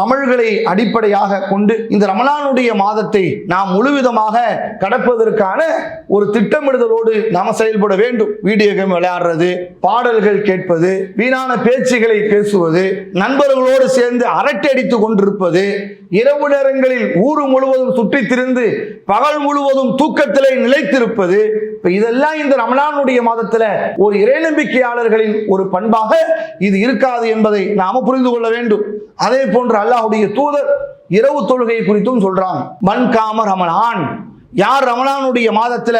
அமல்களை அடிப்படையாக கொண்டு இந்த ரமலானுடைய மாதத்தை நாம் முழுவிதமாக கடப்பதற்கான ஒரு திட்டமிடுதலோடு நாம் செயல்பட வேண்டும். வீடியோ கேம் விளையாடுறது பாடல்கள் கேட்பது வீணான பேச்சுகளை பேசுவது நண்பர்களோடு சேர்ந்து அரட்டை அடித்துக் கொண்டிருப்பது இரவு நேரங்களில் ஊர் முழுவதும் சுற்றித் திரிந்து பகல் முழுவதும் தூக்கத்திலே நிலைத்திருப்பது இப்போ இதெல்லாம் இந்த ரமலானுடைய மாதத்தில் ஒரு இறைநம்பிக்கையாளர்களின் ஒரு பண்பாக இது இருக்காது என்பதை நாம புரிந்து கொள்ள வேண்டும். அதே போன்று அல்லாஹுடைய தூதர் இரவு தொழுகை குறித்தும் சொல்றாங்க மண் காம ரமலான். யார் ரமலானுடைய மாதத்துல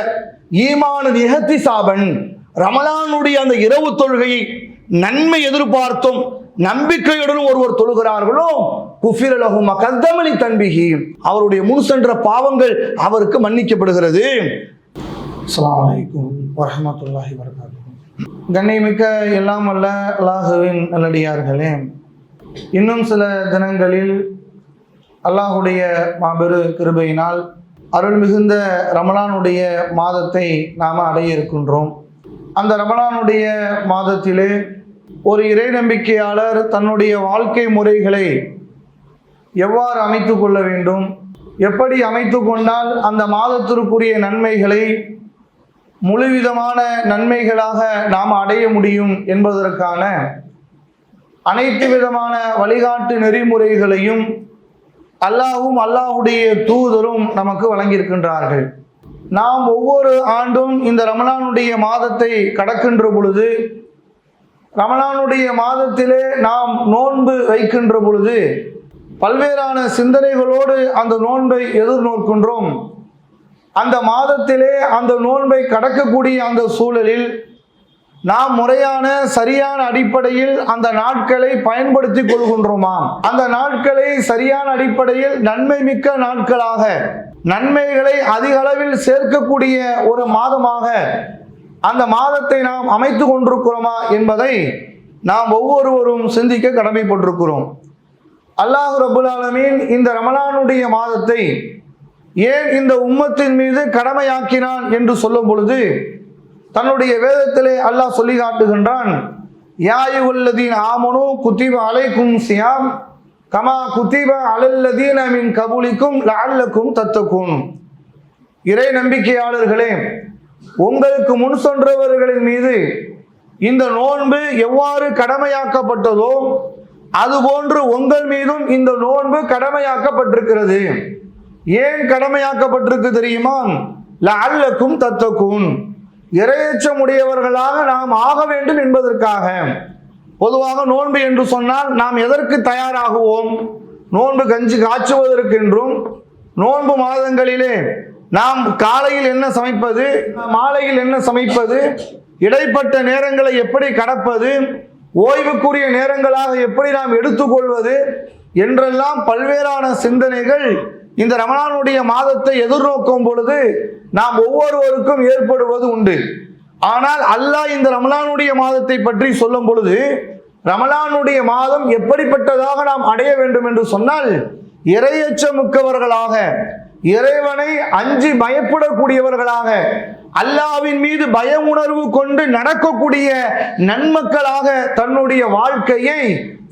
ஈமான நிகத்தி சாபன் ரமலானுடைய அந்த இரவு தொழுகையை நன்மை எதிர்பார்த்தும் நம்பிக்கையுடன் ஒருவர் தொழுகிறார்களோ குஃபிரலகும் கத்தமணி தன்பிகி அவருடைய முன் சென்ற பாவங்கள் அவருக்கு மன்னிக்கப்படுகிறது. அஸ்ஸலாமு அலைக்கும் வரஹ்மத்துல்லாஹி வரகாத்துஹு கண்ணியமிக்க எல்லாம் அல்ல அல்லாஹுவின் நல்லடியார்களே இன்னும் சில தினங்களில் அல்லாஹுடைய மாபெரு கிருபையினால் அருள் மிகுந்த ரமலானுடைய மாதத்தை நாம் அடைய இருக்கின்றோம். அந்த ரமலானுடைய மாதத்திலே ஒரு இறை நம்பிக்கையாளர் தன்னுடைய வாழ்க்கை முறைகளை எவ்வாறு அமைத்து கொள்ள வேண்டும் எப்படி அமைத்து கொண்டால் அந்த மாதத்திற்குரிய நன்மைகளை முழுவிதமான நன்மைகளாக நாம் அடைய முடியும் என்பதற்கான அனைத்து விதமான வழிகாட்டு நெறிமுறைகளையும் அல்லாஹும் அல்லாஹுடைய தூதரும் நமக்கு வழங்கியிருக்கின்றார்கள். நாம் ஒவ்வொரு ஆண்டும் இந்த ரமலானுடைய மாதத்தை கடக்கின்ற பொழுது ரமலானுடைய மாதத்திலே நாம் நோன்பு வைக்கின்ற பொழுது பல்வேறான சிந்தனைகளோடு அந்த நோன்பை எதிர்நோக்கின்றோம். அந்த மாதத்திலே அந்த நோன்பை கடக்கக்கூடிய அந்த சூழலில் நாம் முறையான சரியான அடிப்படையில் அந்த நாட்களை பயன்படுத்தி கொள்கின்றோமா? அந்த நாட்களை சரியான அடிப்படையில் நன்மை மிக்க நாட்களாக நன்மைகளை அதிக அளவில் சேர்க்கக்கூடிய ஒரு மாதமாக அந்த மாதத்தை நாம் அமைத்து கொண்டிருக்கிறோமா என்பதை நாம் ஒவ்வொருவரும் சிந்திக்க கடமைப்பட்டிருக்கிறோம். அல்லாஹ் ரபுல் ஆலமீன் இந்த ரமலானுடைய மாதத்தை ஏன் இந்த உம்மத்தின் மீது கடமையாக்கினான் என்று சொல்லும் பொழுது தன்னுடைய வேதத்திலே அல்லாஹ் சொல்லி காட்டுகின்றான் யாயுல்லதீன் ஆமனு குத்திப அலைக்கும் சியாம் கமா குத்திப அலல்லதீன் அமின் கபுலிக்கும் லால்லக்கும் தத்தக்கும் இறை நம்பிக்கையாளர்களே உங்களுக்கு முன் சென்றவர்களின் மீது இந்த நோன்பு எவ்வாறு கடமையாக்கப்பட்டதோ அதுபோன்று உங்கள் மீதும் இந்த நோன்பு கடமையாக்கப்பட்டிருக்கிறது. ஏன் கடமையாக்கப்பட்டிருக்கு தெரியுமா? லஅல்லக்கும் தத்தக்கும் இரையச்சம் நாம் ஆக வேண்டும் என்பதற்காக. பொதுவாக நோன்பு என்று சொன்னால் நாம் எதற்கு தயாராகுவோம்? நோன்பு கஞ்சி காய்ச்சுவதற்கென்றும் நோன்பு மாதங்களிலே நாம் காலையில் என்ன சமைப்பது? மாலையில் என்ன சமைப்பது? இடைப்பட்ட நேரங்களை எப்படி கடப்பது? ஓய்வுக்குரிய நேரங்களாக எப்படி நாம் எடுத்துக்கொள்வது? என்றெல்லாம் பல்வேறான சிந்தனைகள் இந்த ரமணானுடைய மாதத்தை எதிர்நோக்கும் பொழுது நாம் ஒவ்வொருவருக்கும் ஏற்படுவது உண்டு. ஆனால் அல்லாஹ் இந்த ரமலானுடைய மாதத்தை பற்றி சொல்லும் பொழுது ரமலானுடைய மாதம் எப்படிப்பட்டதாக நாம் அடைய வேண்டும் என்று சொன்னால் இறையச்சமிக்கவர்களாக இறைவனை அஞ்சி பயப்படக்கூடியவர்களாக அல்லாவின் மீது பய உணர்வு கொண்டு நடக்கக்கூடிய நன்மக்களாக தன்னுடைய வாழ்க்கையை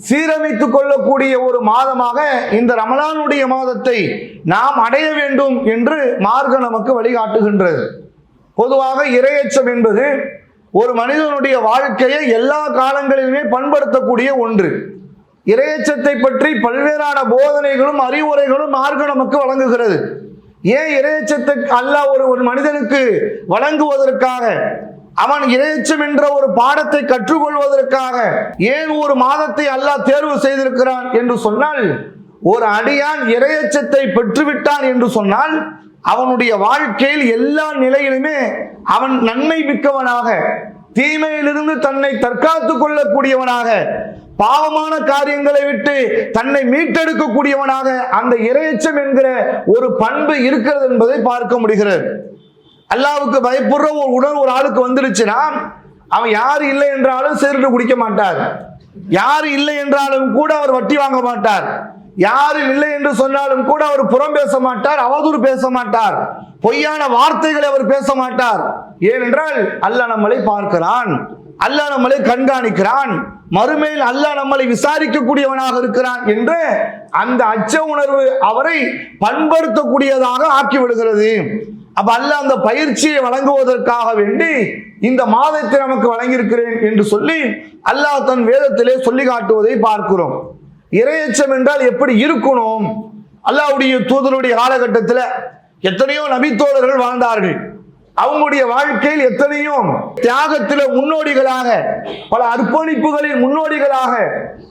சீரமைத்துக் கொள்ளக்கூடிய ஒரு மாதமாக இந்த ரமலானுடைய மாதத்தை நாம் அடைய வேண்டும் என்று மார்க்கம் நமக்கு வழிகாட்டுகின்றது. பொதுவாக இரையச்சம் என்பது ஒரு மனிதனுடைய வாழ்க்கையை எல்லா காலங்களிலுமே பண்படுத்தக்கூடிய ஒன்று. இரையச்சத்தை பற்றி பல்வேறான போதனைகளும் அறிவுரைகளும் மார்க்கம் நமக்கு வழங்குகிறது. ஏன் இரையச்சத்தை அல்ல ஒரு ஒரு மனிதனுக்கு வழங்குவதற்காக? அவன் இறையச்சம் என்ற ஒரு பாடத்தை கற்றுக்கொள்வதற்காக ஏன் ஒரு மாதத்தை அல்லாஹ் தேர்வு செய்திருக்கிறான் என்று சொன்னால் ஒரு அடியான் இறையச்சத்தை பெற்றுவிட்டான் என்று சொன்னால் அவனுடைய வாழ்க்கையில் எல்லா நிலையிலுமே அவன் நன்மை மிக்கவனாக தீமையிலிருந்து தன்னை தற்காத்துக் கொள்ளக்கூடியவனாக பாவமான காரியங்களை விட்டு தன்னை மீட்டெடுக்கக்கூடியவனாக அந்த இறையச்சம் என்கிற ஒரு பண்பு இருக்கிறது என்பதை பார்க்க முடிகிறது. அல்லாவுக்கு பயப்படுற ஒரு உணர்வு ஒரு ஆளுக்கு வந்துருச்சுன்னா அவன் யார் இல்லை என்றாலும் சேர்ந்து குடிக்க மாட்டார். யார் இல்லை என்றாலும் கூட அவர் வட்டி வாங்க மாட்டார். யார் இல்லை என்று சொன்னாலும் கூட அவர் புறம் பேச மாட்டார் அவதூறு பேச மாட்டார். பொய்யான வார்த்தைகளை அவர் பேச மாட்டார். ஏனென்றால் அல்லாஹ் நம்மளை பார்க்கிறான். அல்லாஹ் நம்மளை கண்காணிக்கிறான். மறுமையில் அல்லாஹ் நம்மளை விசாரிக்கக்கூடியவனாக இருக்கிறான் என்று அந்த அச்ச உணர்வு அவரை பண்படுத்தக்கூடியதாக ஆக்கிவிடுகிறது அப்ப அல்லாஹ் அந்த பயிற்சியை வழங்குவதற்காக வேண்டி இந்த மாதத்தை நமக்கு வழங்கியிருக்கிறேன் என்று சொல்லி அல்லாஹ் தன் வேதத்திலே சொல்லி காட்டுவதை பார்க்கிறோம். இரையச்சம் என்றால் எப்படி இருக்கணும்? அல்லாஹ்வுடைய தூதருடைய காலகட்டத்தில் எத்தனையோ நபித்தோழர்கள் வாழ்ந்தார்கள். அவங்களுடைய வாழ்க்கையில் எத்தனையோ தியாகத்தில முன்னோடிகளாக பல அர்ப்பணிப்புகளின் முன்னோடிகளாக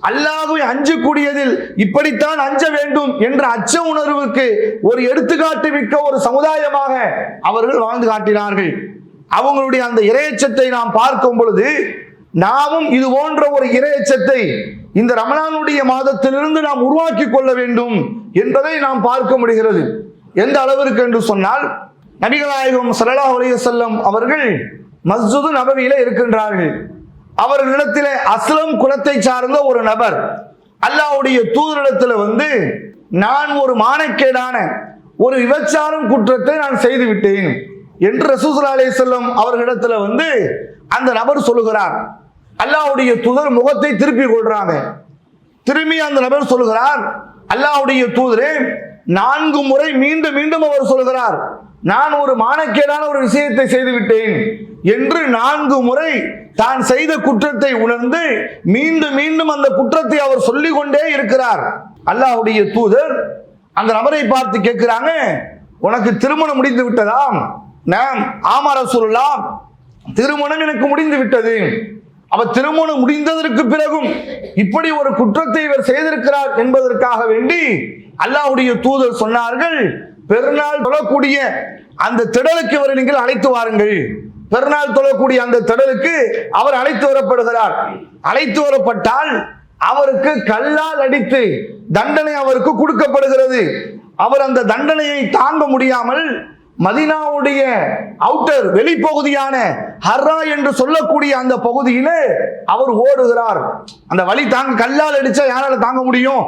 அல்லாஹுவை அஞ்சக்கூடியதில் இப்படித்தான் அஞ்ச வேண்டும் என்ற அச்ச உணர்வுக்கு ஒரு எடுத்துக்காட்டு மிக்க ஒரு சமுதாயமாக அவர்கள் வாழ்ந்து காட்டினார்கள். அவங்களுடைய அந்த இரையச்சத்தை நாம் பார்க்கும் பொழுது நாமும் இது போன்ற ஒரு இரையச்சத்தை இந்த ரமணானுடைய மாதத்திலிருந்து நாம் உருவாக்கி கொள்ள வேண்டும் என்பதை நாம் பார்க்க முடிகிறது. எந்த அளவிற்கு என்று சொன்னால் நபிகளாயகம் சல்லா அலைஹி செல்லும் அவர்கள் மஸ்ஜிது நபவியில இருக்கின்றார்கள். அவர்களிடத்தில் அஸ்லம் குலத்தை சார்ந்த ஒரு நபர் அல்லாஹ்வுடைய தூதரிடத்துல வந்து நான் ஒரு மானக்கேடான ஒரு விபச்சாரம் குற்றத்தை நான் செய்து விட்டேன் என்று ரசூசலா அலே செல்லம் அவர்களிடத்துல வந்து அந்த நபர் சொல்லுகிறார். அல்லாஹ்வுடைய தூதர் முகத்தை திருப்பி கொள்றாங்க. திரும்பி அந்த நபர் சொல்லுகிறார் அல்லாவுடைய தூதரே நான்கு முறை மீண்டும் மீண்டும் அவர் சொல்கிறார் நான் ஒரு மானக்கேடான ஒரு விஷயத்தை செய்துவிட்டேன் என்று நான்கு முறை தான் செய்த குற்றத்தை உணர்ந்து மீண்டும் மீண்டும் அந்த குற்றத்தை அவர் சொல்லிக் கொண்டே இருக்கிறார். அல்லாஹ்வுடைய தூதர் அந்த நபரை பார்த்து கேட்கிறாங்க உனக்கு திருமணம் முடிந்து விட்டதாம். நாம் ஆமார சொல்லலாம் திருமணம் எனக்கு முடிந்து விட்டது. அவ திருமணம் முடிந்ததற்கு பிறகும் இப்படி ஒரு குற்றத்தை இவர் செய்திருக்கிறார் என்பதற்காக வேண்டி அல்லாஹுடைய தூதர் சொன்னார்கள் பெருநாள் தொழக்கூடிய அந்த திடலுக்கு இவரை நீங்கள் அழைத்து வாருங்கள். பெருநாள் தொழக்கூடிய அந்த திடலுக்கு அவர் அழைத்து வரப்படுகிறார். அழைத்து வரப்பட்டால் அவருக்கு கல்லால் அடித்து தண்டனை அவருக்கு கொடுக்கப்படுகிறது. அவர் அந்த தண்டனையை தாங்க முடியாமல் மதினாவுடைய அவுட்டர் வெளிப்பகுதியான ஹர்ரா என்று சொல்லக்கூடிய அந்த பகுதியிலே அவர் ஓடுகிறார். அந்த வழி தாங்க கல்லால் அடிச்சா யாரால தாங்க முடியும்?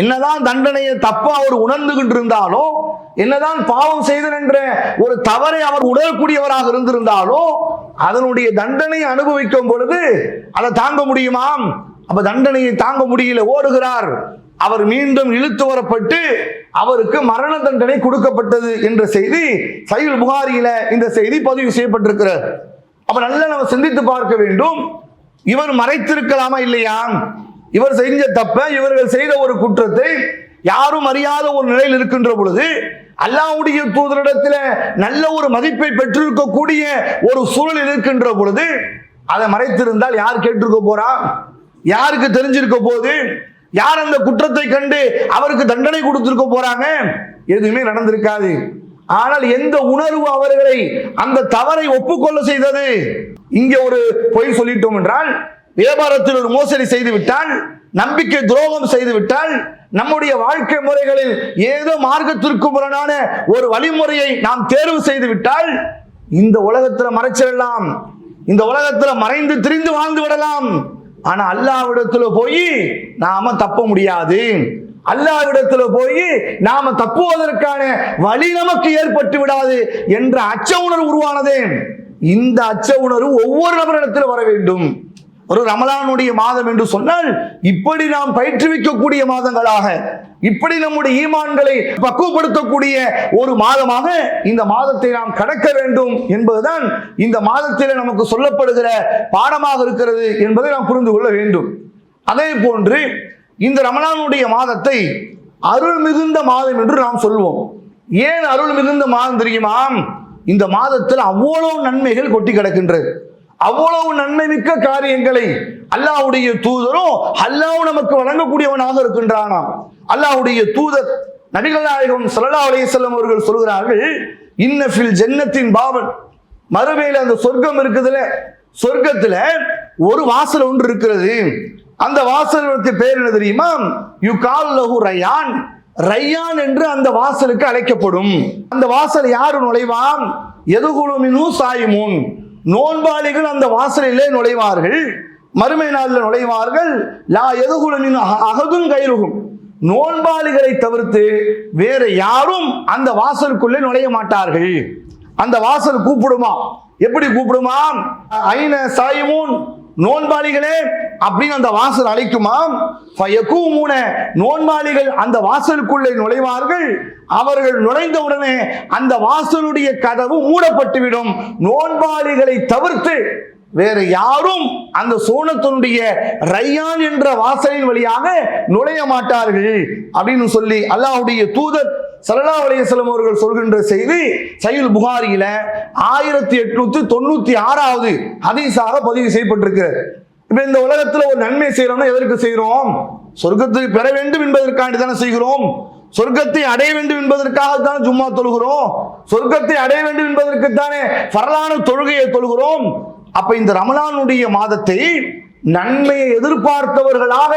என்னதான் தண்டனையை தப்பா அவர் உணர்ந்துகிட்டு இருந்தாலும் என்னதான் பாவம் செய்தன் என்ற ஒரு தவறை அவர் உணரக்கூடியவராக இருந்திருந்தாலும் அதனுடைய தண்டனை அனுபவிக்கும் பொழுது அதை தாங்க முடியுமாம்? அப்ப தண்டனையை தாங்க முடியல ஓடுகிறார். அவர் மீண்டும் இழுத்து வரப்பட்டு அவருக்கு மரண தண்டனை கொடுக்கப்பட்டது என்ற செய்தி சைல் புகாரியில இந்த செய்தி பதிவு செய்யப்பட்டிருக்கிறார் அப்ப நல்லா நம்ம சிந்தித்து பார்க்க வேண்டும். இவர் மறைத்திருக்கலாமா இல்லையா? இவர் செஞ்ச தப்ப இவர்கள் செய்த ஒரு குற்றத்தை யாரும் அறியாத ஒரு நிலையில் இருக்கின்ற பொழுது அல்லாஹ்வுடைய தூதரிடத்தில் நல்ல ஒரு மதிப்பை பெற்றிருக்கக்கூடிய ஒரு சூழல் இருக்கின்ற பொழுது அதை மறைத்திருந்தால் யார் கேட்டிருக்க போறா? யாருக்கு தெரிஞ்சிருக்க போது யார் அந்த குற்றத்தை கண்டு அவருக்கு தண்டனை கொடுத்திருக்க போறாங்க? எதுவுமே நடந்திருக்காது. ஆனால் எந்த உணர்வு அவர்களை அந்த தவறை ஒப்புக்கொள்ள செய்தது? இங்கே ஒரு பொய் சொல்லிட்டோம் என்றால் வியாபாரத்தில் ஒரு மோசடி செய்து விட்டால் நம்பிக்கை துரோகம் செய்துவிட்டால் நம்முடைய வாழ்க்கை முறைகளில் ஏதோ மார்க்கத்திற்கு முரணான ஒரு வழிமுறையை நாம் தேர்வு செய்து விட்டால் இந்த உலகத்துல மறைச்சிடலாம். இந்த உலகத்துல மறைந்து திரிந்து வாழ்ந்து விடலாம். ஆனா அல்லாவிடத்துல போய் நாம தப்ப முடியாது. அல்லாவிடத்துல போய் நாம தப்புவதற்கான வழி நமக்கு ஏற்பட்டு விடாது என்ற அச்ச உணர்வு உருவானது. இந்த அச்ச உணர்வு ஒவ்வொரு நபரிடத்தில் வர வேண்டும். ஒரு ரமலானுடைய மாதம் என்று சொன்னால் இப்படி நாம் பயிற்றுவிக்கக்கூடிய மாதங்களாக இப்படி நம்முடைய ஈமான்களை பக்குவப்படுத்தக்கூடிய ஒரு மாதமாக இந்த மாதத்தை நாம் கடக்க வேண்டும் என்பதுதான் இந்த மாதத்தில் நமக்கு சொல்லப்படுகிற பாடமாக இருக்கிறது என்பதை நாம் புரிந்து கொள்ள வேண்டும். அதே போன்று இந்த ரமலானுடைய மாதத்தை அருள் மிகுந்த மாதம் என்று நாம் சொல்வோம். ஏன் அருள் மிகுந்த மாதம் தெரியுமா? இந்த மாதத்தில் அவ்வளவு நன்மைகள் கொட்டி கிடக்கின்றது. அவ்வளவு நன்மை மிக்க காரியங்களை அல்லாஹ்வுடைய தூதரும் அல்லாஹ் நமக்கு வழங்கக்கூடியவனாக இருக்கின்றானாம். அல்லாஹ்வுடைய தூதர் நபிகள் நாயகம் சல்லா அலையம் அவர்கள் சொல்கிறார்கள் இன்னஃபில் ஜன்னத்தின் பாவன் மறுமையில் அந்த சொர்க்கம் இருக்குதுல சொர்க்கத்துல ஒரு வாசல் ஒன்று இருக்கிறது. அந்த வாசலுக்கு பேர் என்ன தெரியுமா? யு கால் லஹு ரயான். ரையான் என்று அந்த வாசலுக்கு அழைக்கப்படும். அந்த வாசல் யாரு நுழைவான்? எதுகுழுமினு சாயுமுன். நோன்பாளிகள் அந்த வாசலிலே நுழைவார்கள். மறுமை நாளில் நுழைவார்கள். லா எதுகுழுமின் அகதும் கைருகும். நோன்பாளிகளை தவிர்த்து வேற யாரும் அந்த வாசலுக்குள்ளே நுழைய மாட்டார்கள். அந்த வாசல் கூப்பிடுமா? எப்படி கூப்பிடுமா? ஐன சாயுமூன்? நோன்பாளிகளே அப்படின்னு அந்த வாசல் அழைக்குமாம் மூன நோன்பாளிகள் அந்த வாசலுக்குள்ளே நுழைவார்கள். அவர்கள் நுழைந்தவுடனே அந்த வாசலுடைய கதவு மூடப்பட்டுவிடும். நோன்பாளிகளை தவிர்த்து வேற யாரும் அந்த சோனத்தினுடைய ரையான் என்ற வாசலின் வழியாக நுழைய மாட்டார்கள் அப்படின்னு சொல்லி அல்லாஹுடைய தூதர் சல்லா அலையம் அவர்கள் சொல்கின்ற செய்தி சையுல் புகாரியில ஆயிரத்தி எட்நூத்தி தொண்ணூத்தி ஆறாவது ஹதீஸாக பதிவு செய்யப்பட்டிருக்கிறது. இப்ப இந்த உலகத்துல ஒரு நன்மை செய்யறோம்னா எதற்கு செய்கிறோம் சொர்க்கத்தை பெற வேண்டும் என்பதற்காண்டி தானே செய்கிறோம். சொர்க்கத்தை அடைய வேண்டும் என்பதற்காக தானே ஜும்மா தொழுகிறோம். சொர்க்கத்தை அடைய வேண்டும் என்பதற்கு தானே பரலான தொழுகையை தொழுகிறோம். அப்ப இந்த ரமலானுடைய மாதத்தை நன்மையை எதிர்பார்த்தவர்களாக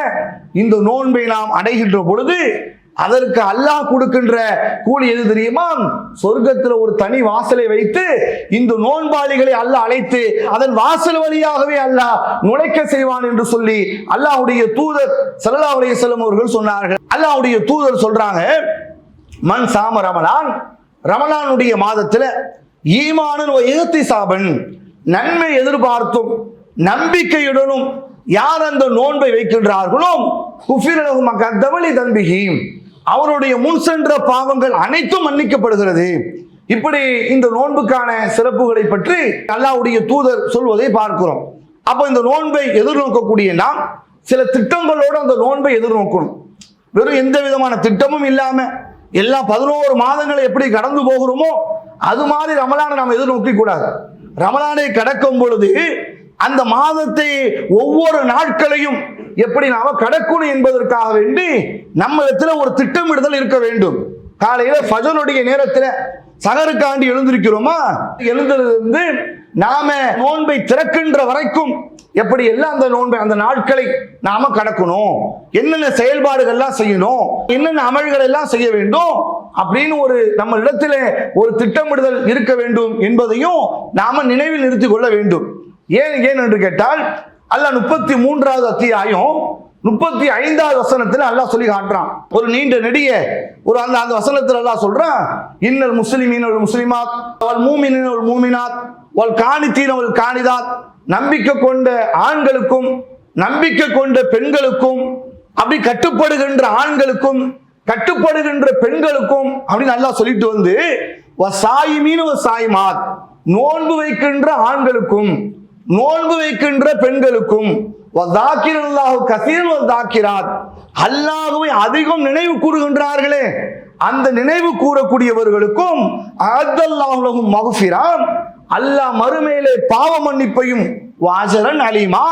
இந்த நோன்பை நாம் அடைகின்ற பொழுது அதற்கு அல்லாஹ் கொடுக்கின்ற கூலி எது தெரியுமா? சொர்க்கத்தில் ஒரு தனி வாசலை வைத்து இந்த நோன்பாளிகளை அல்லாஹ் அழைத்து அதன் வாசல் வழியாகவே அல்லாஹ் நுழைக்க செய்வான் என்று சொல்லி அல்லாஹ்வுடைய தூதர் சல்லா அலைஹி செல்லும் அவர்கள் சொன்னார்கள். அல்லாஹுடைய தூதர் சொல்றாங்க மண் சாம ரமலான் ரமலானுடைய மாதத்துல ஈமானன் எகத்தி சாபன் நன்மை எதிர்பார்த்தும் நம்பிக்கையுடனும் யார் அந்த நோன்பை வைக்கின்றார்களோ? குஃபிரலகும் கத்தவழி தம்பிகீம் அவருடைய முன் சென்ற பாவங்கள் அனைத்தும் மன்னிக்கப்படுகிறது. இப்படி இந்த நோன்புக்கான சிறப்புகளை பற்றி அல்லாவுடைய தூதர் சொல்வதை பார்க்கிறோம். அப்போ இந்த நோன்பை எதிர்நோக்கக்கூடிய நாம் சில திட்டங்களோடு அந்த நோன்பை எதிர்நோக்கணும். வெறும் எந்த விதமான திட்டமும் இல்லாம எல்லா பதினோரு மாதங்களை எப்படி கடந்து போகிறோமோ அது மாதிரி ரமலானை நாம் எதிர்நோக்கி கூடாது. ரமலானை கடக்கும் பொழுது அந்த மாதத்தை ஒவ்வொரு நாட்களையும் எப்படி நாம கடக்கணும் என்பதற்காக வேண்டி நம்ம இடத்துல ஒரு திட்டமிடுதல் இருக்க வேண்டும். காலையில ஃபஜனுடைய நேரத்துல சகருக்காண்டி எழுந்திருக்கிறோமா? எழுந்திருந்து நாம நோன்பை திறக்கின்ற வரைக்கும் எப்படி எல்லாம் அந்த நோன்பை அந்த நாட்களை நாம கடக்கணும்? என்னென்ன செயல்பாடுகள்லாம் செய்யணும்? என்னென்ன அமல்கள் எல்லாம் செய்ய வேண்டும்? அப்படின்னு ஒரு நம்ம இடத்துல ஒரு திட்டமிடுதல் இருக்க வேண்டும் என்பதையும் நாம நினைவில் நிறுத்திக் கொள்ள வேண்டும். ஏன் ஏன் என்று கேட்டால் அல்ல முப்பத்தி மூன்றாவது அத்தியாயம் முப்பத்தி ஐந்தாவது வசனத்தில் அல்லாஹ் சொல்லி காட்டுறான். ஒரு நீண்ட நெடிய ஒரு அந்த அந்த வசனத்தில் அல்லாஹ் சொல்றான் இன்னல் முஸ்லிமீன் ஒரு முஸ்லிமாத் அவள் மூமினின் ஒரு மூமினாத் வல் காணித்தீன் ஒரு காணிதாத். நம்பிக்கை கொண்ட ஆண்களுக்கும் நம்பிக்கை கொண்ட பெண்களுக்கும் அப்படி கட்டுப்படுகின்ற ஆண்களுக்கும் கட்டுப்படுகின்ற பெண்களுக்கும் அப்படின்னு நல்லா சொல்லிட்டு வந்து சாயிமீன் சாய்மாத் நோன்பு வைக்கின்ற ஆண்களுக்கும் நோன்பு வைக்கின்ற பெண்களுக்கும் கசீர் அல்லாஹுவை அதிகம் நினைவு கூறுகின்றார்களே. அந்த நினைவு கூறக்கூடியவர்களுக்கும் அதல்லாஹுலகும் மகுஃபிரான் அல்லாஹ் மறுமையிலே பாவ மன்னிப்பையும் வாஜரன் அலிமா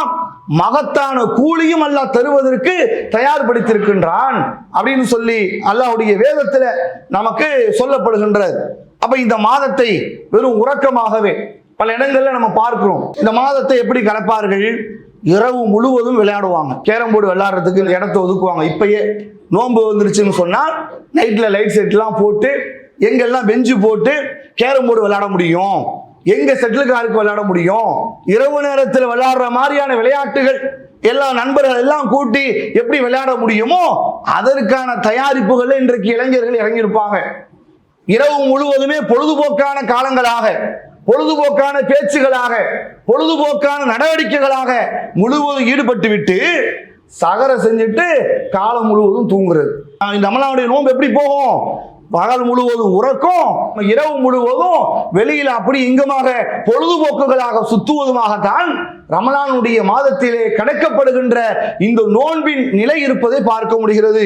மகத்தான கூலியும் அல்லாஹ் தருவதற்கு தயார்படுத்தியிருக்கின்றான் அப்படின்னு சொல்லி அல்லாஹ்வுடைய வேதத்துல நமக்கு சொல்லப்படுகின்றது. அப்ப இந்த மாதத்தை வெறும் உறக்கமாகவே பல இடங்களில் நம்ம பார்க்கிறோம். இந்த மாதத்தை எப்படி கலப்பார்கள்? இரவு முழுவதும் விளையாடுவாங்க. கேரம் போர்டு விளையாடுறதுக்கு இடத்த ஒதுக்குவாங்க. இப்பயே நோன்பு வந்துருச்சுன்னு சொன்னால் நைட்டில் லைட் செட்லாம் போட்டு எங்கெல்லாம் பெஞ்சு போட்டு கேரம் போர்டு விளையாட முடியும்? எங்க செட்டிலுக்காருக்கு விளையாட முடியும்? இரவு நேரத்தில் விளையாடுற மாதிரியான விளையாட்டுகள் எல்லா நண்பர்கள் எல்லாம் கூட்டி எப்படி விளையாட முடியுமோ அதற்கான தயாரிப்புகள் இன்றைக்கு இளைஞர்கள் இறங்கியிருப்பாங்க. இரவு முழுவதுமே பொழுதுபோக்கான காலங்களாக. பொழுதுபோக்கான பேச்சுகளாக பொழுதுபோக்கான நடவடிக்கைகளாக முழுவதும் ஈடுபட்டு விட்டு சகர செஞ்சுட்டு காலம் முழுவதும் தூங்குறது. இந்த நம்மளுடைய நோன்பு எப்படி போகும்? பகல் முழுவதும் உறக்கம் இரவு முழுவதும் வெளியில் அப்படி இங்குமாக பொழுதுபோக்குகளாக சுத்துவதுமாகத்தான் ரமலானுடைய மாதத்திலே கடக்கப்படுகின்ற இந்த நோன்பின் நிலை இருப்பதை பார்க்க முடிகிறது.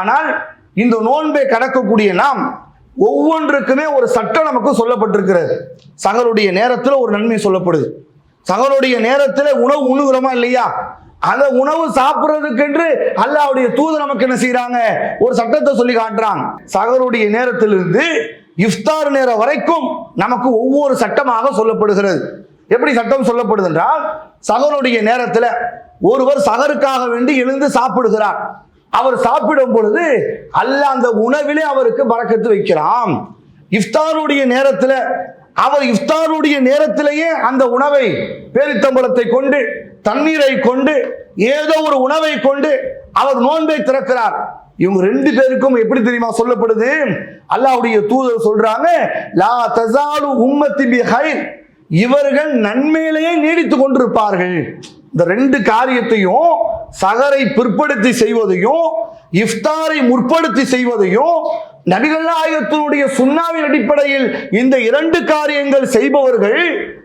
ஆனால் இந்த நோன்பை கடக்கக்கூடிய நாம் ஒவ்வொன்றுக்குமே ஒரு சட்டம் நமக்கு சொல்லப்பட்டிருக்கிறது. சகருடைய நேரத்தில் ஒரு நன்மை சொல்லப்படுது. சகருடைய நேரத்தில் உணவு உண்ணுகிறோமா இல்லையா? அந்த உணவு சாப்பிட்றதுக்கென்று அல்லாவுடைய தூது நமக்கு என்ன செய்யறாங்க ஒரு சட்டத்தை சொல்லி காட்டுறாங்க. சகருடைய நேரத்திலிருந்து இஃப்தார் நேரம் வரைக்கும் நமக்கு ஒவ்வொரு சட்டமாக சொல்லப்படுகிறது. எப்படி சட்டம் சொல்லப்படுது என்றால் சகருடைய நேரத்தில் ஒருவர் சகருக்காக வேண்டி எழுந்து சாப்பிடுகிறார். அவர் சாப்பிடும் பொழுது அல்ல அந்த உணவிலே அவருக்கு பறக்கத்து வைக்கிறான் இஃப்தாருடைய நேரத்தில் அவர் இஃப்தாருடைய நேரத்திலேயே அந்த உணவை பேரித்தம்பளத்தை கொண்டு தண்ணீரை கொண்டு ஏதோ ஒரு உணவை கொண்டு அவர் நோன்பை திறக்கிறார். இவங்க ரெண்டு பேருக்கும் எப்படி தெரியுமா சொல்லப்படுது? அல்லாவுடைய தூதர் சொல்றாங்க லா தசாலு உம்மத்தி பி ஹைர். இவர்கள் நன்மையிலேயே நீடித்து கொண்டிருப்பார்கள். இந்த ரெண்டு காரியத்தையும் சகரை பிற்படுத்தி செய்வதையும் இஃப்தாரை முற்படுத்தி செய்வதையும் நபிகள் நாயகத்தினுடைய சுண்ணாவின் அடிப்படையில் இந்த இரண்டு காரியங்கள் செய்பவர்கள்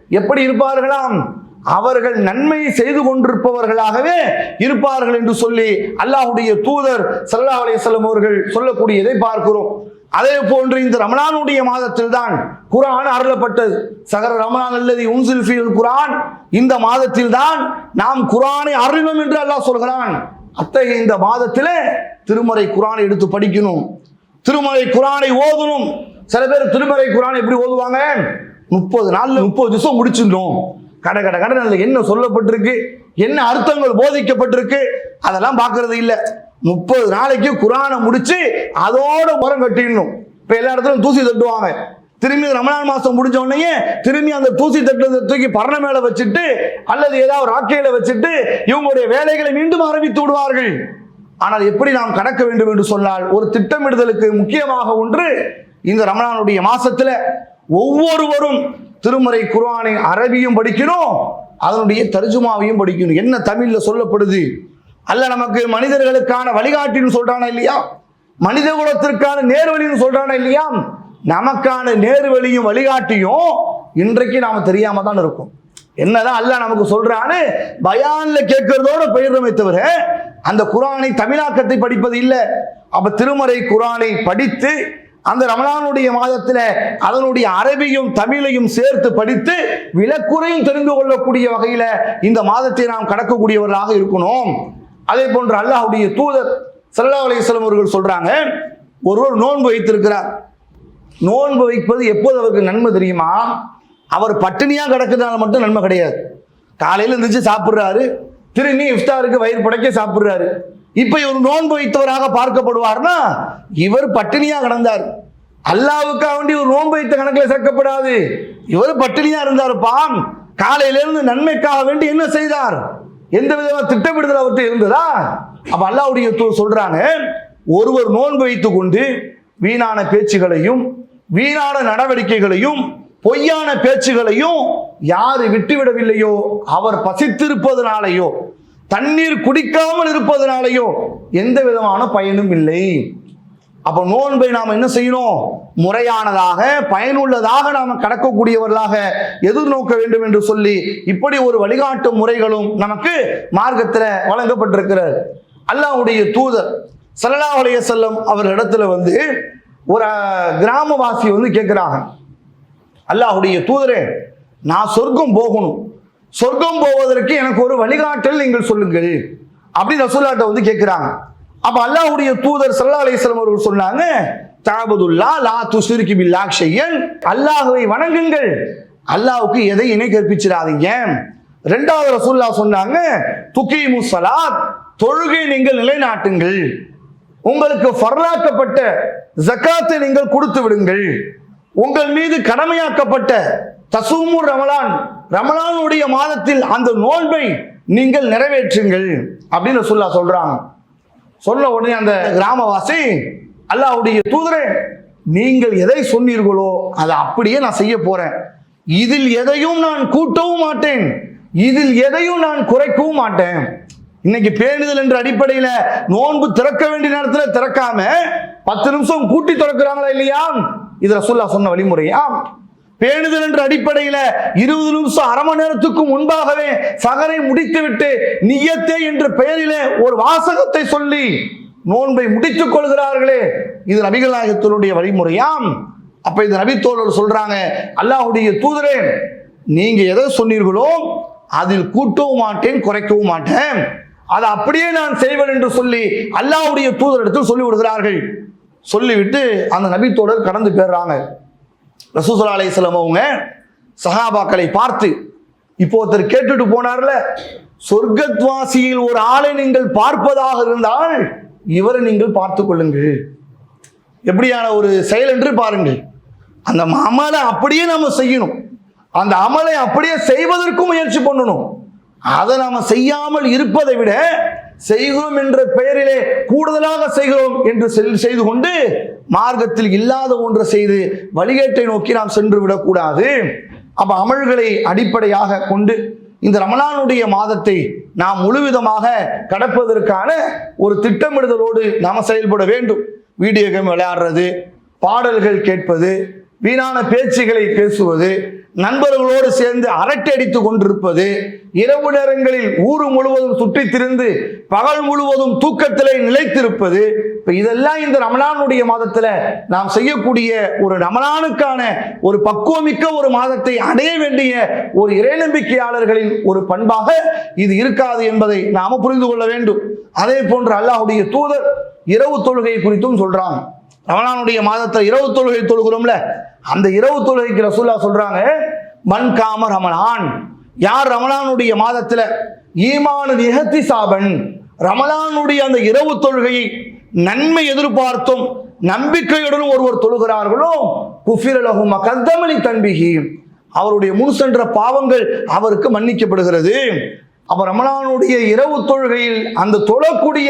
எப்படி இருப்பார்களாம்? அவர்கள் நன்மை செய்து கொண்டிருப்பவர்களாகவே இருப்பார்கள் என்று சொல்லி அல்லாஹ்வுடைய தூதர் சல்லா அலையம் அவர்கள் சொல்லக்கூடியதை பார்க்கிறோம். அதே போன்று இந்த ரமணானுடைய மாதத்தில் தான் குரான் அருளப்பட்டது. சகர ரமணான் அல்லது உன்சில் ஃபீல் குரான். இந்த மாதத்தில் தான் நாம் குரானை அருளும் என்று அல்லாஹ் சொல்கிறான். அத்தகைய இந்த மாதத்திலே திருமறை குரானை எடுத்து படிக்கணும். திருமறை குரானை ஓதணும். சில பேர் திருமறை குரான் எப்படி ஓதுவாங்க? முப்பது நாள்ல முப்பது திவசம் முடிச்சிடணும். கட கட கடன் என்ன சொல்லப்பட்டிருக்கு? என்ன அர்த்தங்கள் போதிக்கப்பட்டிருக்கு? அதெல்லாம் பார்க்கறது இல்லை. முப்பது நாளைக்கு குரானை முடிச்சு அதோட உரம் கட்டிடணும். இப்ப எல்லா இடத்துலயும் தூசி தட்டுவாங்க. திரும்பி ரமணான் மாசம் முடிஞ்ச உடனே திரும்பி அந்த தூசி தட்டுறதை தூக்கி பரண மேல வச்சுட்டு அல்லது ஏதாவது ராக்கையில வச்சுட்டு இவங்களுடைய வேலைகளை மீண்டும் ஆரம்பித்து விடுவார்கள். ஆனால் எப்படி நாம் கடக்க வேண்டும் என்று சொன்னால் ஒரு திட்டமிடுதலுக்கு முக்கியமாக ஒன்று இந்த ரமணானுடைய மாசத்துல ஒவ்வொருவரும் திருமறை குர்ஆனை அரபியும் படிக்கணும் அதனுடைய தர்ஜுமாவையும் படிக்கணும். என்ன தமிழ்ல சொல்லப்படுது? அல்ல நமக்கு மனிதர்களுக்கான வழிகாட்டின்னு சொல்றானா இல்லையா? மனித குலத்திற்கான நேர்வழின்னு சொல்றானா இல்லையா? நமக்கான நேர்வழியும் வழிகாட்டியும் இன்றைக்கு நாம தெரியாம தான் இருக்கும். என்னதான் அல்ல நமக்கு சொல்றான்னு பயான்ல கேட்கறதோட போயிடுறோமே தவிர அந்த குரானை தமிழாக்கத்தை படிப்பது இல்லை. அப்ப திருமறை குரானை படித்து அந்த ரமலானுடைய மாதத்துல அதனுடைய அரபியும் தமிழையும் சேர்த்து படித்து விலக்குறையும் தெரிந்து கொள்ளக்கூடிய வகையில இந்த மாதத்தை நாம் கடக்கக்கூடியவர்களாக இருக்கணும். அதே போன்று அல்லாஹுடைய தூதர் சல்லா அலைஹி அவர்கள் சொல்றாங்க ஒருவர் நோன்பு வைத்திருக்கிறார். நோன்பு வைப்பது எப்போது அவருக்கு நன்மை தெரியுமா? அவர் பட்டினியாக கிடக்கிறதுனால மட்டும் நன்மை கிடையாது. காலையில் இருந்துச்சு சாப்பிட்றாரு திரும்பி இஃப்தாருக்கு வயிறு புடைக்க சாப்பிட்றாரு. இப்போ இவர் நோன்பு வைத்தவராக பார்க்கப்படுவார்னா இவர் பட்டினியாக கிடந்தார். அல்லாவுக்காக வேண்டி ஒரு நோன்பு வைத்த கணக்கில் சேர்க்கப்படாது. இவர் பட்டினியாக இருந்தார் பாம் காலையிலேருந்து நன்மைக்காக வேண்டி என்ன செய்தார்? எந்த விதமான திட்டமிடுதல் அவர்கிட்ட இருந்ததா? அப்ப அல்லாவுடைய தூதர் சொல்றாங்க ஒருவர் நோன்பு வைத்து கொண்டு வீணான பேச்சுகளையும் வீணான நடவடிக்கைகளையும் பொய்யான பேச்சுகளையும் யாரு விட்டுவிடவில்லையோ அவர் பசித்திருப்பதனாலேயோ தண்ணீர் குடிக்காமல் இருப்பதனாலேயோ எந்த விதமான பயனும் இல்லை. அப்போ நோன்பை நாம் என்ன செய்யணும்? முறையானதாக பயனுள்ளதாக நாம் கடக்கக்கூடியவர்களாக எதிர்நோக்க வேண்டும் என்று சொல்லி இப்படி ஒரு வழிகாட்டு முறைகளும் நமக்கு மார்க்கத்தில் வழங்கப்பட்டிருக்கிறது. அல்லாவுடைய தூதர் சல்லா உலக செல்லம் அவர் இடத்துல வந்து ஒரு கிராமவாசி வந்து கேட்குறாங்க. அல்லாஹுடைய தூதரே நான் சொர்க்கம் போகணும். சொர்க்கம் போவதற்கு எனக்கு ஒரு வழிகாட்டல் நீங்கள் சொல்லுங்கள். அப்படின்னு ரசூல்லாட்ட வந்து கேட்குறாங்க. அப்ப அல்லாஹுடைய தூதர் சல்லா அலிஸ்லாம் அவர்கள் சொன்னாங்க தாபதுல்லா லா துசுருக்கு பில்லா ஷையன். அல்லாஹுவை வணங்குங்கள். அல்லாஹுக்கு எதை இணை கற்பிச்சிடாதீங்க. ரெண்டாவது ரசூல்லா சொன்னாங்க துக்கி ஸலாத் தொழுகை நீங்கள் நிலைநாட்டுங்கள். உங்களுக்கு ஃபர்லாக்கப்பட்ட ஜக்காத்தை நீங்கள் கொடுத்து விடுங்கள். உங்கள் மீது கடமையாக்கப்பட்ட தசூமு ரமலான் ரமலானுடைய மாதத்தில் அந்த நோன்பை நீங்கள் நிறைவேற்றுங்கள். அப்படின்னு சொல்லா சொல்றாங்க. சொன்ன உடனே அந்த கிராமவாசி அல்லாவுடைய தூதரே நீங்கள் எதை சொன்னீர்களோ அதை அப்படியே நான் செய்ய போறேன். இதில் எதையும் நான் கூட்டவும் மாட்டேன். இதில் எதையும் நான் குறைக்கவும் மாட்டேன். இன்னைக்கு பேணுதல் என்ற அடிப்படையில நோன்பு திறக்க வேண்டிய நேரத்தில் திறக்காம பத்து நிமிஷம் கூட்டி திறக்கிறாங்களா இல்லையா? இதுல சொல்ல சொன்ன வழிமுறையா? பேணுதல் என்ற அடிப்படையில இருபது நிமிஷம் அரை மணி நேரத்துக்கு முன்பாகவே சகரை முடித்துவிட்டு நியத்தே என்ற பெயரிலே ஒரு வாசகத்தை சொல்லி நோன்பை முடித்துக் கொள்கிறார்களே. இது நபிகள் நாயகத்தினுடைய வழிமுறையாம். அப்ப இது நபித்தோழர் சொல்றாங்க அல்லாஹுடைய தூதரே நீங்க எதை சொன்னீர்களோ அதில் கூட்டவும் மாட்டேன் குறைக்கவும் மாட்டேன். அதை அப்படியே நான் செய்வேன் என்று சொல்லி அல்லாஹுடைய தூதரிடத்தில் சொல்லி விடுகிறார்கள் சொல்லிவிட்டு அந்த நபித்தோழர் கடந்து போயிடுறாங்க. ரசூசுல்லா அலையம் அவங்க சஹாபாக்களை பார்த்து இப்போ ஒருத்தர் கேட்டுட்டு போனார்ல சொர்க்கத்வாசியில் ஒரு ஆளை நீங்கள் பார்ப்பதாக இருந்தால் இவரை நீங்கள் பார்த்து கொள்ளுங்கள். எப்படியான ஒரு செயல் என்று பாருங்கள். அந்த அமலை அப்படியே நம்ம செய்யணும். அந்த அமலை அப்படியே செய்வதற்கும் முயற்சி பண்ணணும். அதை நாம் செய்யாமல் இருப்பதை விட செய்கிறோம் என்ற பெயரிலே கூடுதலாக செய்கிறோம் என்று செல்- செய்து கொண்டு மார்க்கத்தில் இல்லாத ஒன்றை செய்து வழிகேட்டை நோக்கி நாம் சென்று விடக்கூடாது. அப்ப அமல்களை அடிப்படையாக கொண்டு இந்த ரமலானுடைய மாதத்தை நாம் முழுவிதமாக கடப்பதற்கான ஒரு திட்டமிடுதலோடு நாம் செயல்பட வேண்டும். வீடியோ கேம் விளையாடுறது பாடல்கள் கேட்பது வீணான பேச்சுகளை பேசுவது நண்பர்களோடு சேர்ந்து அரட்டை கொண்டிருப்பது இரவு நேரங்களில் ஊர் முழுவதும் சுற்றித் திரிந்து பகல் முழுவதும் தூக்கத்திலே நிலைத்திருப்பது இப்போ இதெல்லாம் இந்த ரமலானுடைய மாதத்தில் நாம் செய்யக்கூடிய ஒரு ரமலானுக்கான ஒரு பக்குவமிக்க ஒரு மாதத்தை அடைய வேண்டிய ஒரு இறைநம்பிக்கையாளர்களின் ஒரு பண்பாக இது இருக்காது என்பதை நாம் புரிந்து கொள்ள வேண்டும். அதே போன்று அல்லாஹுடைய தூதர் இரவு தொழுகை குறித்தும் சொல்றாங்க ரமலானுடைய மாதத்தில் இரவு தொழுகை தொழுகிறோம்ல அந்த இரவு தொழுகைக்கு ரசூல்லா சொல்றாங்க மண் காம ரமலான். யார் ரமலானுடைய மாதத்தில் ஈமானு நிகத்தி சாபன் ரமலானுடைய அந்த இரவு தொழுகையை நன்மை எதிர்பார்த்தும் நம்பிக்கையுடன் ஒருவர் தொழுகிறார்களோ குஃபிரலகும் கத்தமலி தன்பிகி அவருடைய முன் சென்ற பாவங்கள் அவருக்கு மன்னிக்கப்படுகிறது. அவர் ரமலானுடைய இரவு தொழுகையில் அந்த தொழக்கூடிய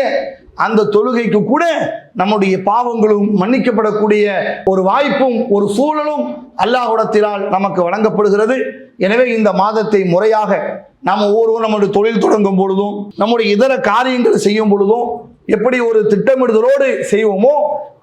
அந்த தொழுகைக்கு கூட நம்முடைய பாவங்களும் மன்னிக்கப்படக்கூடிய ஒரு வாய்ப்பும் ஒரு சூழலும் அல்லாஹுடத்தினால் நமக்கு வழங்கப்படுகிறது. எனவே இந்த மாதத்தை முறையாக நாம் ஒவ்வொருவரும் நம்முடைய தொழில் தொடங்கும் பொழுதும் நம்முடைய இதர காரியங்கள் செய்யும் பொழுதும் எப்படி ஒரு திட்டமிடுதலோடு செய்வோமோ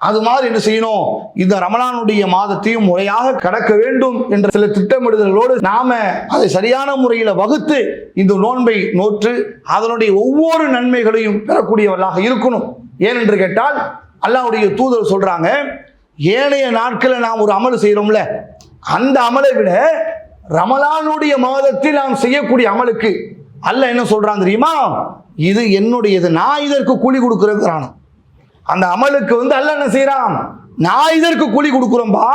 அது மாதிரி என்ன செய்யணும்? இந்த ரமலானுடைய மாதத்தையும் முறையாக கடக்க வேண்டும் என்ற சில திட்டமிடுதலோடு நாம அதை சரியான முறையில் வகுத்து இந்த நோன்பை நோற்று அதனுடைய ஒவ்வொரு நன்மைகளையும் பெறக்கூடியவர்களாக இருக்கணும். ஏனென்று கேட்டால் அல்லாவுடைய தூதர் சொல்றாங்க ஏனைய நாட்களில் நாம் ஒரு அமல் செய்கிறோம்ல அந்த அமலை விட ரமலானுடைய மாதத்தில் நாம் செய்யக்கூடிய அமலுக்கு அல்ல என்ன சொல்றான் தெரியுமா? இது என்னுடையது. நான் இதற்கு கூலி கொடுக்குறேங்கிறான். அந்த அமலுக்கு வந்து அல்ல என்ன செய்கிறான் நான் இதற்கு கூலி கொடுக்குறோம்பா.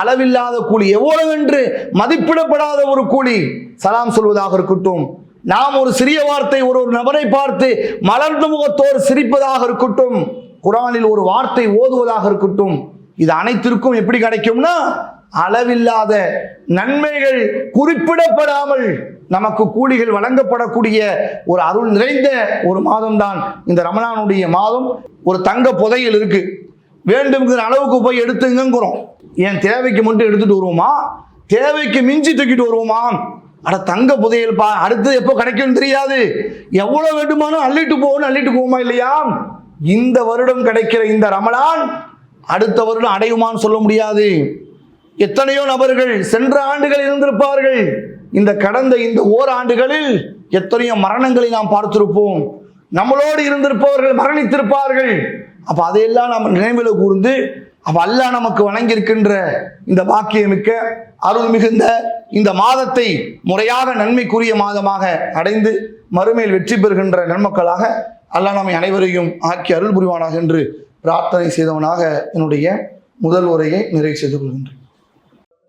அளவில்லாத கூலி. எவ்வளவு என்று மதிப்பிடப்படாத ஒரு கூலி. சலாம் சொல்வதாக இருக்கட்டும். நாம் ஒரு சிறிய வார்த்தை ஒரு ஒரு நபரை பார்த்து மலர்ந்த முகத்தோடு சிரிப்பதாக இருக்கட்டும். குரானில் ஒரு வார்த்தை ஓதுவதாக இருக்கட்டும். இது அனைத்திற்கும் எப்படி கிடைக்கும்னா அளவில்லாத நன்மைகள் குறிப்பிடப்படாமல் நமக்கு கூலிகள் வழங்கப்படக்கூடிய ஒரு அருள் நிறைந்த ஒரு மாதம்தான் இந்த ரமலானுடைய மாதம். ஒரு தங்க புதையல் இருக்கு. வேண்டும்ங்கிற அளவுக்கு போய் எடுத்துங்கிறோம் என் தேவைக்கு மட்டும் எடுத்துட்டு வருவோமா? தேவைக்கு மிஞ்சி தூக்கிட்டு வருவோமா? அட தங்க புதையல் பா அடுத்து எப்போ கிடைக்கும்னு தெரியாது. எவ்வளவு வேண்டுமானோ அள்ளிட்டு போகணும் அள்ளிட்டு போவோமா இல்லையா? இந்த வருடம் கிடைக்கிற இந்த ரமலான் அடுத்த வருடம் அடையுமான்னு சொல்ல முடியாது. எத்தனையோ நபர்கள் சென்ற ஆண்டுகள் இருந்திருப்பார்கள். இந்த கடந்த இந்த ஓராண்டுகளில் எத்தனையோ மரணங்களை நாம் பார்த்திருப்போம். நம்மளோடு இருந்திருப்பவர்கள் மரணித்திருப்பார்கள். அப்போ அதையெல்லாம் நாம் நினைவில் கூர்ந்து அப்போ அல்லாஹ் நமக்கு வழங்கியிருக்கின்ற இந்த பாக்கியமிக்க அருள் மிகுந்த இந்த மாதத்தை முறையாக நன்மைக்குரிய மாதமாக அடைந்து மறுமையில் வெற்றி பெறுகின்ற நன்மக்களாக அல்லாஹ் நம்மை அனைவரையும் ஆக்கி அருள் புரிவானாக என்று பிரார்த்தனை செய்தவனாக என்னுடைய முதல் உரையை நிறைவு செய்து கொள்கின்றேன்.